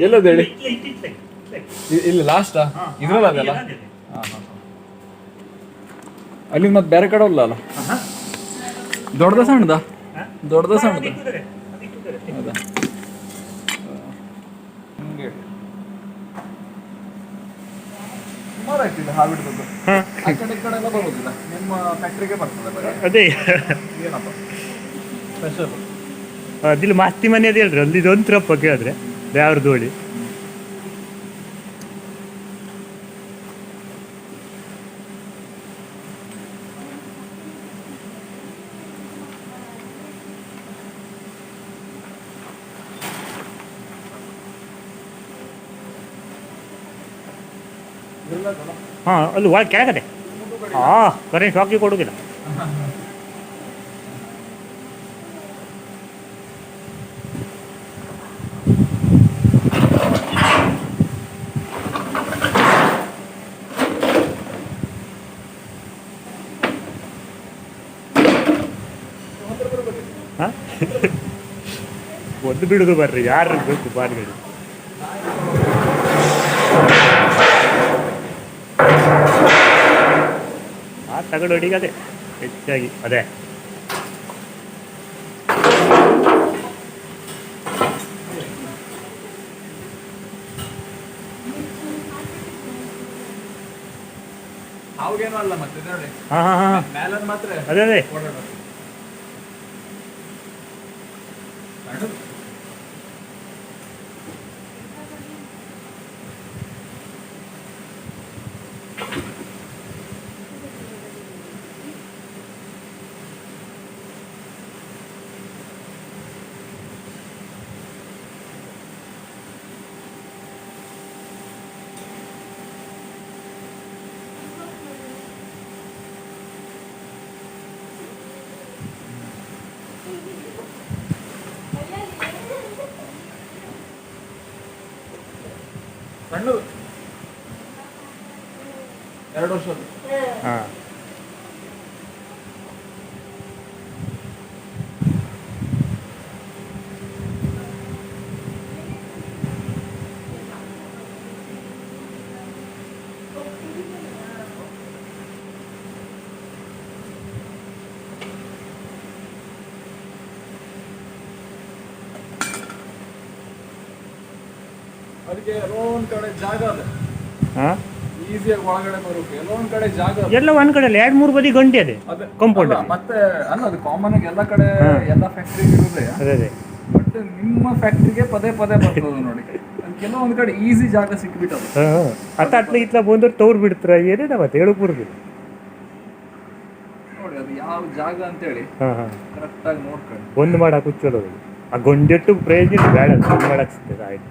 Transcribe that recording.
ಎಲ್ಲದು ಹೇಳಿ ಇಲ್ಲಿ ಲಾಸ್ಟಾ ಇದ್ರಲ್ಲ ಅದೆಲ್ಲ ಅಲ್ಲಿ ಮತ್ತೆ ಬೇರೆ ಕಡೆ ಇಲ್ಲ ಅಲ್ಲ? ದೊಡ್ಡದ ಸಣ್ಣದ ದೊಡ್ಡದ ಸಣ್ಣದ ಹೌದಾ? ಹಂಗೆ. ಸುಮಾರು ಆಗ್ತಿದೆ ಆ ಕಡೆ ಈ ಕಡೆ ಎಲ್ಲ ಬರೋದಿಲ್ಲ. ನಿಮ್ಮ ಫ್ಯಾಕ್ಟ್ರಿಗೆ ಬರ್ತದೆ ಬರೀ. ಅದೇ. ಏನಪ್ಪ? ಅದಿಲ್ಲಿ ಮಾಸ್ತಿ ಮನೆ ಅದೇ ಹೇಳ್ರಿ ಅಲ್ಲಿ ಇದೊಂದು ರಪ್ಪ ಕೇಳಿದ್ರೆ ದೇವ್ರ ದೋಳಿ ಹಾಂ ಅಲ್ಲಿ ಒಳಗೆ ಕೆಳಗಡೆ ಹಾಂ ಕರೆಂಟ್ ಶಾಕಿ ಕೊಡೋದಿಲ್ಲ ಒಂದು ಬಿಡುದು ಬರ್ರಿ ಯಾರು ಬೇಕು ಬಾರ್ಗಡಿ ಆ ತಗೊಂಡು ಅದೇ ಹೆಚ್ಚಾಗಿ ಅದೇ. ಹಾ ಹಾ ಹಾಂ. ಅದೇ ಅದೇ. Thank you. ಸಣ್ಣದು ಎರಡು ವರ್ಷದ್ದು. ಹಾಂ. ಅದಕ್ಕೆ ಎಲ್ಲೋ ಒಂದ್ ಕಡೆ ಜಾಗ ಅದ. ಹಾಂ? ಈಸಿಯಾಗಿ ಒಳಗಡೆ ಬರೋಕೆ ಎಲ್ಲೋ ಒಂದ್ ಕಡೆ ಜಾಗ ಅದ. ಎಲ್ಲ ಒಂದ್ ಕಡೆ ಎರಡ್ ಮೂರ್ ಬದಿ ಗಂಟೆ ಅದೇ ಅದೇ. ಅಲ್ಲ, ಮತ್ತೆ ಅಲ್ಲ ಅದು ಕಾಮನ್ ಆಗಿ ಎಲ್ಲ ಕಡೆ ಹಾ. ಎಲ್ಲ ಫ್ಯಾಕ್ಟ್ರಿ ಇರುದೇ. ಅದೇ ಅದೇ. ಬಟ್ ನಿಮ್ಮ ಫ್ಯಾಕ್ಟ್ರಿಗೆ ಪದೇ ಪದೇ ಬರ್ತದೆ ನೋಡಿ. ಅದು ಕೆಲವೊಂದ್ ಕಡೆ ಈಸಿ ಜಾಗ ಸಿಕ್ಬಿಟ್ಟದ. ಹಾಂ ಅತ್ತ ಅಟ್ಲ ಇತ್ಲ ಬಂದ್ರೆ ತೋರ್ ಬಿಡ್ತಾರ ಏನೇನ ಮತ್ತೆ ಹೇಳಕ್ ಬರುದಿಲ್ಲ ನೋಡಿ ಅದು ಯಾವ ಜಾಗ ಅಂತ ಹೇಳಿ ಹಾ. ಕರೆಕ್ಟ್ ಆಗಿ ನೋಡ್ಕೊಳ್ಳಿ. ಒಂದು ಮಾಡಕ್ ಚಲೋ ಅದು. ಆ ಗೊಂಡೆಟ್ಟು ಪ್ರಯೋಜನ ಬೇಡ ಒಂದು ಮಾಡಕ್ಕೆ ಸಿಗ್ತದೆ ಆಯ್ತು.